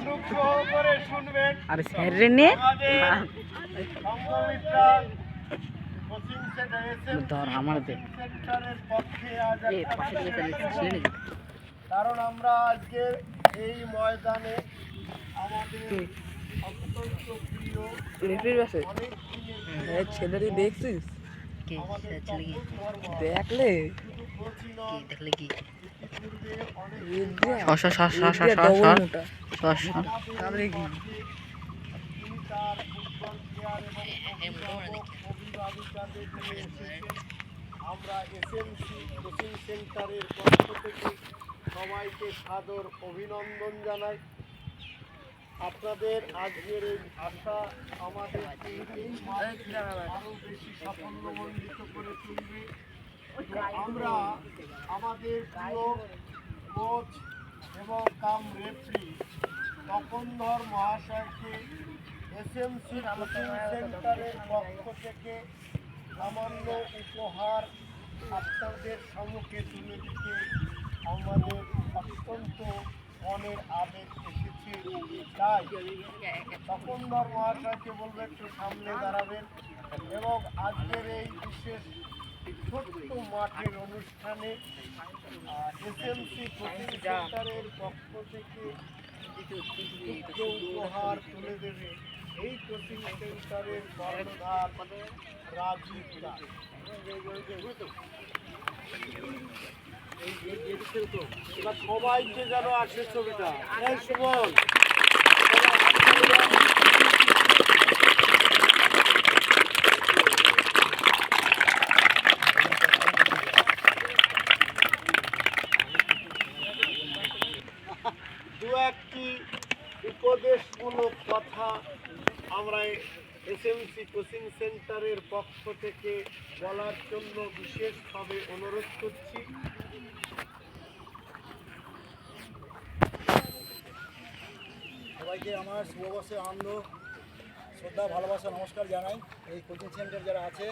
অনুগ্রহ করে শুনবেন আরে স্যার রে নে। ধর আমার দে। কারণ আমরা আজকে এই ময়দানে আমাদের হ্যাঁ ছেলেটি দেখছিস? দেখলে? কি? দেখলে কি? আমরা এসএমসি কোচিং সেন্টারের পক্ষ সবাইকে সাদর অভিনন্দন জানাই আপনাদের আজকের এই আশা আমাদের এই আরও বেশি সাফল্যমণ্ডিত করে তুলবে আমরা আমাদের প্রিয় কোচ এবং কাম রেফরি, তপনধর মহাশয়কে এসএমসি কোচিং সেন্টারের পক্ষ থেকে সামান্য উপহার আপনাদের সম্মুখে তুলে দিতে আমাদের অত্যন্ত মনের আবেগ এসেছে। তাই তপনধর মহাশয়কে বলব, একটু সামনে দাঁড়াবেন এবং আজকের এই বিশেষ ছোট্ট মাঠের অনুষ্ঠানে এসএমসি সেন্টারের পক্ষ থেকে উপহার তুলে দেবে এই কোচিং সেন্টারের কর্ণধার রাজীব সবাইকে যেন আসে ছবিটা এই সুমন দু একটি উপদেশমূলক কথা আমরা এসএমসি কোচিং সেন্টারের পক্ষ থেকে বলার জন্য বিশেষভাবে অনুরোধ করছি। সবাইকে আমার শুভবর্ষে আনন্দ শ্রদ্ধা, ভালোবাসা, নমস্কার জানাই। এই কোচিং সেন্টার যারা আছে,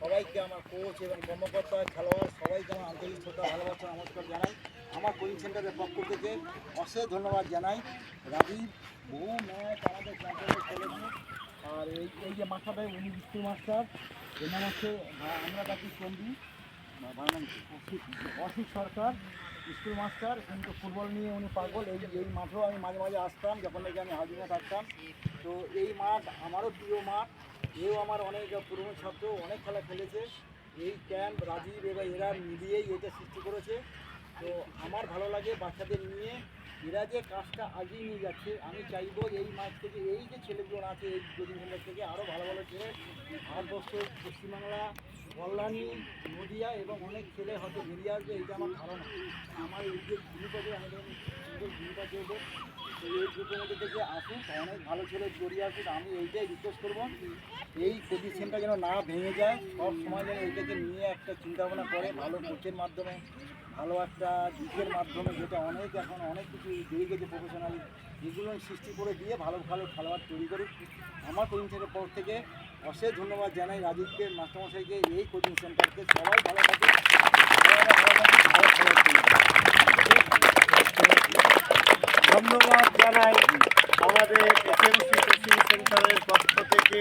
সবাইকে আমার কোচ এবং কর্মকর্তা, খেলোয়াড়, সবাইকে আমার আন্তরিক শ্রদ্ধা, ভালোবাসা, নমস্কার জানাই। আমার কোচিং সেন্টারের পক্ষ থেকে অশেষ ধন্যবাদ জানাই। রাজীব বহু ম্যাচ আমাদের ক্যাম্পে খেলেছে আর এই এই যে মাস্টারটা উনি বিষ্ণু মাস্টার এর নাম হচ্ছে আমরা ডাকি চন্ডী অসিত সরকার, স্কুল মাস্টার কিন্তু ফুটবল নিয়ে উনি পাগল। এই এই মাঠেও আমি মাঝে মাঝে আসতাম, যখন নাকি আমি হাজিরা থাকতাম। তো এই মাঠ আমারও প্রিয় মাঠ। এও আমার অনেক পুরনো ছাত্র, অনেক খেলা খেলেছে। এই ক্যাম্প রাজীব এবং এরা মিলিয়েই এটা সৃষ্টি করেছে। তো আমার ভালো লাগে বাচ্চাদের নিয়ে। এরা যে কাজটা আগিয়ে নিয়ে যাচ্ছে, আমি চাইব এই মাঠ থেকে, এই যে ছেলেগুলো আছে এই কোচিং সেন্টার থেকে আরও ভালো ভালো ছেলে, ভারতবর্ষ, পশ্চিমবাংলা, কল্যাণী, নদিয়া এবং অনেক ছেলে হয়তো বেরিয়ে আসবে, এইটা আমার ধারণা। আমার এই যে গ্রুপ আছে সুন্দর গ্রুপ আছে ওদের এই গ্রুপের মধ্যে থেকে আসুন অনেক ভালো ছেলে জড়িয়ে আসুন আমি এইটাই রিকোয়েস্ট করব। এই কোচিং সেন্টার যেন না ভেঙে যায়, সব সময় যেন এইটাকে নিয়ে একটা চিন্তা ভাবনা করে, ভালো কোচের মাধ্যমে। ভালো একটা দিকের মাধ্যমে যেটা অনেক এখন অনেক কিছু বেরিয়ে গেছে প্রফেশনাল এগুলো সৃষ্টি করে দিয়ে ভালো ভালো খেলোয়াড় তৈরি করুক আমার কোচিং সেন্টারের পর থেকে অশেষ ধন্যবাদ জানাই রাজীবকে, মাস্টারমশাইকে, এই কোচিং সেন্টারকে সবাই ভালো থাকে। ধন্যবাদ জানাই আমাদের এসএমসি কোচিং সেন্টারের পক্ষ থেকে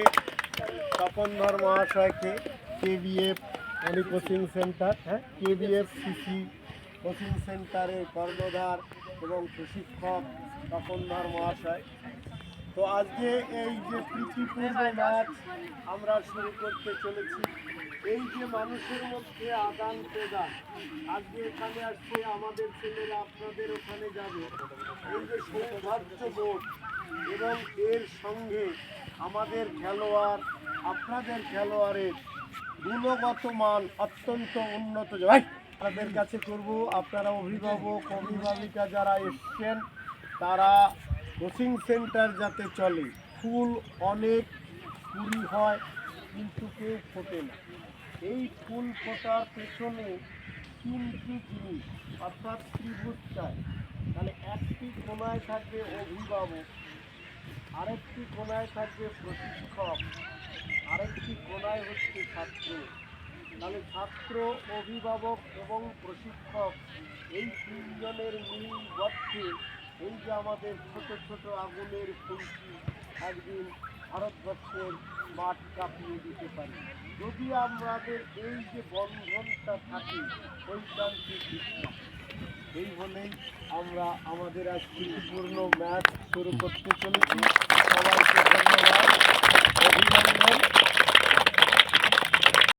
তপনধর মহাশয়কে কেবিএফ অলি কোচিং সেন্টার হ্যাঁ? কেবিএফ সিসি কোচিং সেন্টারের কর্ণধার এবং প্রশিক্ষক তপনধর মহাশয়। তো আজকে এই যে প্রীতিপূর্ণ ম্যাচ আমরা শুরু করতে চলেছি, এই যে মানুষের মধ্যে আদান প্রদান। আজকে এখানে আসছে আমাদের ছেলেরা, আপনাদের ওখানে যাবে। এই যে সৌভাগ্য বোধ এবং এর সঙ্গে আমাদের খেলোয়াড়, আপনাদের খেলোয়াড়ের গুণগত মান অত্যন্ত উন্নত। ভাই আপনাদের কাছে করব আপনারা অভিভাবক, অভিভাবিকা যারা এসছেন, তারা কোচিং সেন্টার যাতে চলে। ফুল অনেক কুড়ি হয়, কিন্তু কেউ ফোটে না। এই ফুল ফোটার পেছনে তিনটি জিনিস, অর্থাৎ ত্রিভুজ চাই। তাহলে একটি কোনায় থাকবে অভিভাবক, আরেকটি কোনায় থাকবে প্রশিক্ষক, আরেকটি কোনায় হচ্ছে ছাত্র। তাহলে ছাত্র, অভিভাবক এবং প্রশিক্ষক, এই তিনজনের মিল গঠে এই যে আমাদের ছোট ছোট আগুনের ফুলকি একদিন ভারতবর্ষের মাঠ কাঁপিয়ে দিতে পারি। যদি আমাদের এই যে বন্ধনটা থাকে ঐকান্তিক এই বলেই আমরা আমাদের আজ শান্তিপূর্ণ ম্যাচ শুরু করতে চলেছি। সবাইকে ধন্যবাদ। অভিনন্দন।